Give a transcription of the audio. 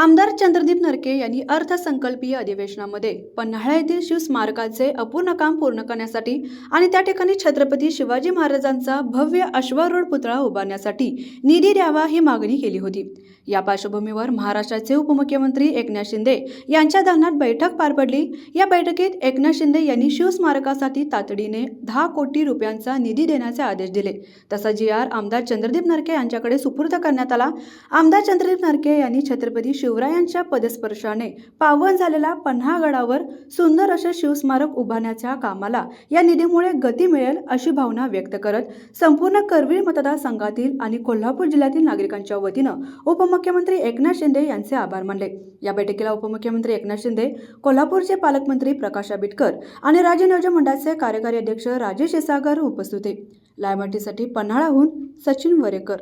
आमदार चंद्रदीप नरके यांनी अर्थसंकल्पीय अधिवेशनामध्ये पन्हाळा येथील शिवस्मारकाचे अपूर्ण काम पूर्ण करण्यासाठी आणि त्या ठिकाणी छत्रपती शिवाजी महाराजांचा भव्य अश्वारूढ पुतळा उभारण्यासाठी निधी द्यावा ही मागणी केली होती. या पार्श्वभूमीवर महाराष्ट्राचे उपमुख्यमंत्री एकनाथ शिंदे यांच्या दालनात बैठक पार पडली. या बैठकीत एकनाथ शिंदे यांनी शिवस्मारकासाठी तातडीने दहा कोटी रुपयांचा निधी देण्याचे आदेश दिले. तसा जी आर आमदार चंद्रदीप नरके यांच्याकडे सुपूर्द करण्यात आला. आमदार चंद्रदीप नरके यांनी छत्रपती शिव शिवरायांच्या पदस्पर्शाने पावन झालेल्या पन्हागडावर सुंदर असे शिवस्मारक उभारण्याच्या कामाला या निधीमुळे गती मिळेल अशी भावना व्यक्त करत संपूर्ण करवीर मतदारसंघातील आणि कोल्हापूर जिल्ह्यातील नागरिकांच्या वतीनं उपमुख्यमंत्री एकनाथ शिंदे यांचे आभार मानले. या बैठकीला उपमुख्यमंत्री एकनाथ शिंदे कोल्हापूरचे पालकमंत्री प्रकाश आंबेडकर आणि राज्य नियोजन मंडळाचे कार्यकारी अध्यक्ष राजेश क्षीरसागर उपस्थित होते. लायमाटीसाठी पन्हाळाहून सचिन वरेकर.